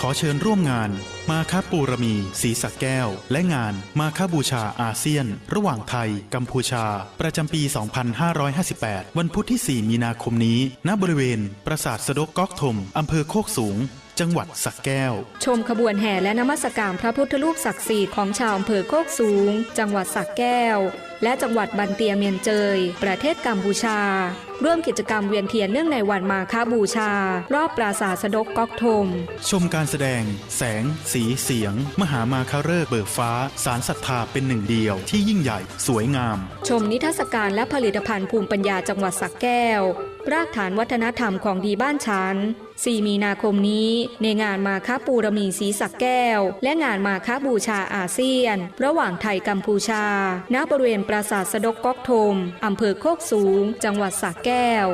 ขอเชิญร่วมงานมาคาปูรมีสีสักแก้ว และงานมาคาบูชาอาเซียน ระหว่างไทย กัมพูชา ประจำปี 2558 วันพุธที่ 4 มีนาคมนี้ ณบริเวณ ปราสาทสะดกก๊อกถมอำเภอโคกสูง จังหวัดสักแก้ว ชมขบวนแห่และนมัสการพระพุทธรูปศักดิ์สิทธิ์ของชาวอำเภอโคกสูง จังหวัดสักแก้ว และจังหวัดบันเตียเมียนเจย ประเทศกัมพูชา ร่วมกิจกรรมเวียนเทียนเนื่องในวันมาคาบูชา รอบปราสาทสะดกก๊อกทม ชมการแสดง แสง สีเสียง มหามาคาเริกษ์เบิกฟ้า สารศรัทธาเป็นหนึ่งเดียวที่ยิ่งใหญ่สวยงาม ชมนิทรรศการและผลิตภัณฑ์ภูมิปัญญาจังหวัดสักแก้ว รากฐานวัฒนธรรมของดีบ้านฉัน4 มีนาคมนี้ ในงานมาค้าปูรมีสีสักแก้ว และงานมาค้าบูชาอาเซียน ระหว่างไทยกัมพูชา ณบริเวณปราสาทสะดกก๊อกโทมอำเภอโคกสูง จังหวัดสระแก้ว